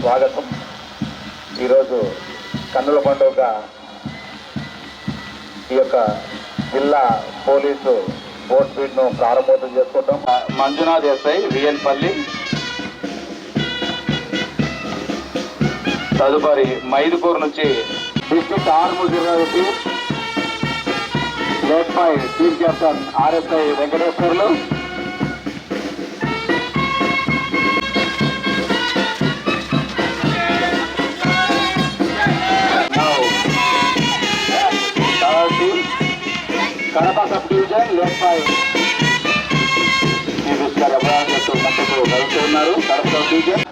స్వాగతం. ఈరోజు కన్నుల పండుగ ఈ యొక్క జిల్లా పోలీసు బోట్ స్పీడ్ను ప్రారంభోత్సవం చేసుకుంటాం. మంజునాథ్ ఎస్ఐ విఎన్పల్లి తదుపరి మైదుపూర్ నుంచి డిస్ట్రిక్ట్ ఆర్మూర్ జిల్లా team led by team captain RSI Venkateswarlu. Kadapa sub division led by ఈ విస్కర్ ముందుకు కలుస్తూ కడప సబ్ డివిజన్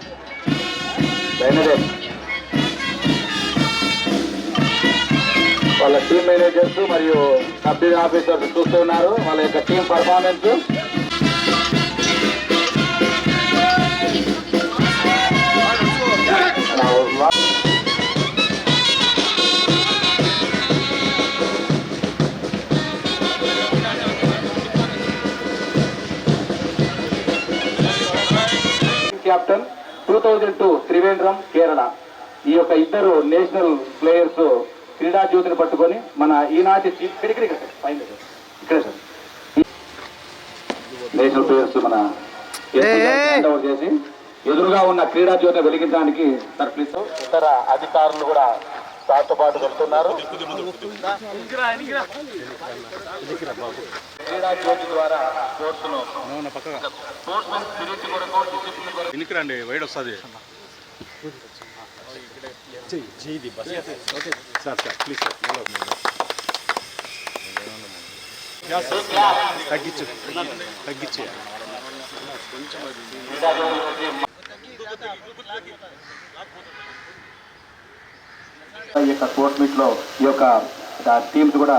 వాళ్ళ టీమ్ మేనేజర్స్ మరియు సబ్ డివిజన్ ఆఫీసర్స్ చూస్తున్నారు వాళ్ళ యొక్క team performance captain two thousand two Trivandrum Kerala ఈ యొక్క ఇద్దరు నేషనల్ ప్లేయర్స్ క్రీడా జ్యోతిని పట్టుకొని మన ఈనాటి ఇక్కడ ఇక్కడ ఇక్కడ. పైన ఇక్కడ. ఇక్కడ సార్ నేషనల్ ప్లేయర్స్ మన చేసి ఎదురుగా ఉన్న క్రీడా జ్యోతిని వెలిగించడానికి సార్ ప్లీజ్ ఇతర అధికారులు కూడా సార్తో పాటు వెళ్తున్నారు. క్రీడా జ్యోతి ద్వారా స్పోర్ట్స్ను స్పోర్ట్స్ మెన్ స్పిరిట్ కొరకు డిసిప్లిన్ కొరకు వెనక్కి రండి వైడ్ వస్తుంది. సార్ సార్ ప్లీజ్ తగ్గించు తగ్గించే. ఈ యొక్క స్పోర్ట్స్ మీట్లో ఈ యొక్క టీమ్స్ కూడా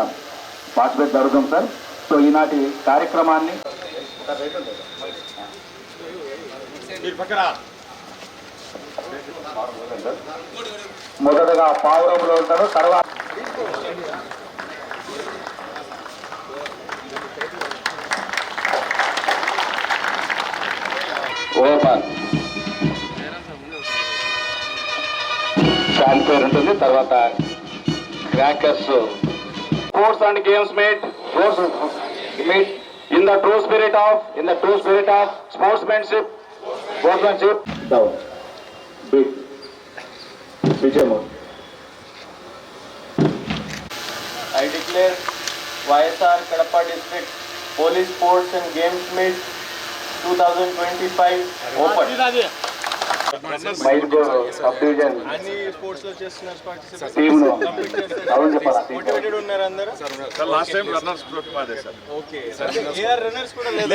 పార్టిసిపేట్ జరుగుతుంది సార్. సో ఈనాటి కార్యక్రమాన్ని మొదటగా పావురంలో ఉంటారు తర్వాత ఓపాల్ ఫ్యాన్ పేరు ఉంటుంది. తర్వాత crackers. Sports and games meet. Sports meet. In the true spirit of in the true spirit of sportsmanship. Sportsmanship. Down. Big Vijayamu I declare YSR Kadapa District Police Sports and Games Meet 2025 open. Mydukur sub division అన్ని స్పోర్ట్స్లో చేస్తున్నారు participate టీమ్ను అవును చెప్పాలా? Motivated ఉన్నారు అందరూ? Sir last time runners మాదే sir. Okay AR runners కూడా లేదు.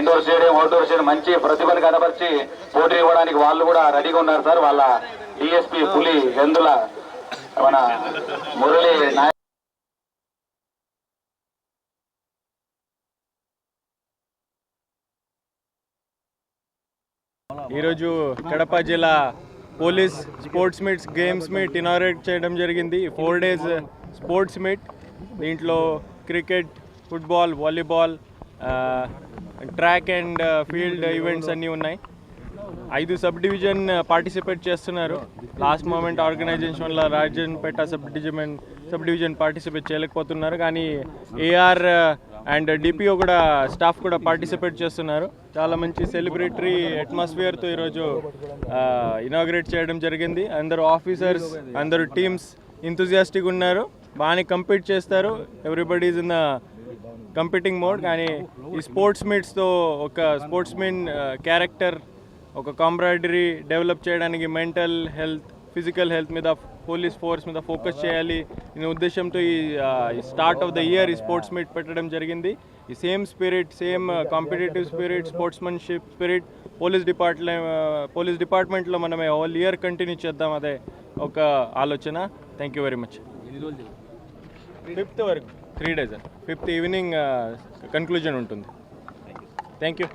ఇండోర్ స్టేడియం అవుట్డోర్ స్టేడియం మంచి ప్రతిభను కనబరిచి పోటీ ఇవ్వడానికి వాళ్ళు కూడా రెడీగా ఉన్నారు సార్. వాళ్ళ డిఎస్పి పులి వెందుల మన మురళి ఈరోజు కడప జిల్లా police sports meets games meet inaugurate చేయడం జరిగింది. Four days sports meet. దీంట్లో cricket football volleyball track and field events అన్నీ ఉన్నాయి. ఐదు సబ్ డివిజన్ పార్టిసిపేట్ చేస్తున్నారు. లాస్ట్ మూమెంట్ ఆర్గనైజేషన్ వల్ల Rajampet sub division sub division participate చేయలేకపోతున్నారు. కానీ ఏఆర్ అండ్ డిపిఓ కూడా స్టాఫ్ కూడా పార్టిసిపేట్ చేస్తున్నారు. చాలా మంచి సెలబ్రేటరీ అట్మాస్ఫియర్తో ఈరోజు uh, ఇనాగ్రేట్ చేయడం జరిగింది. అందరూ ఆఫీసర్స్ అందరూ టీమ్స్ ఇంతజియాస్టిక్ ఉన్నారు. బాగానే కంపీట్ చేస్తారు. Everybody in the competing mode కానీ ఈ స్పోర్ట్స్ మీట్స్తో ఒక స్పోర్ట్స్ మెన్ క్యారెక్టర్ ఒక కాంబ్రాయిడరీ డెవలప్ చేయడానికి మెంటల్ హెల్త్ ఫిజికల్ హెల్త్ మీద పోలీస్ ఫోర్స్ మీద ఫోకస్ చేయాలి. ఈ ఉద్దేశంతో ఈ స్టార్ట్ ఆఫ్ ద ఇయర్ ఈ స్పోర్ట్స్ మీట్ పెట్టడం జరిగింది. ఈ same spirit same competitive spirit sportsmanship spirit police department police డిపార్ట్మెంట్లో మనం ఆల్ ఇయర్ కంటిన్యూ చేద్దాం అదే ఒక ఆలోచన. Thank you very much fifth వరకు. Three days fifth evening conclusion ఉంటుంది. Thank you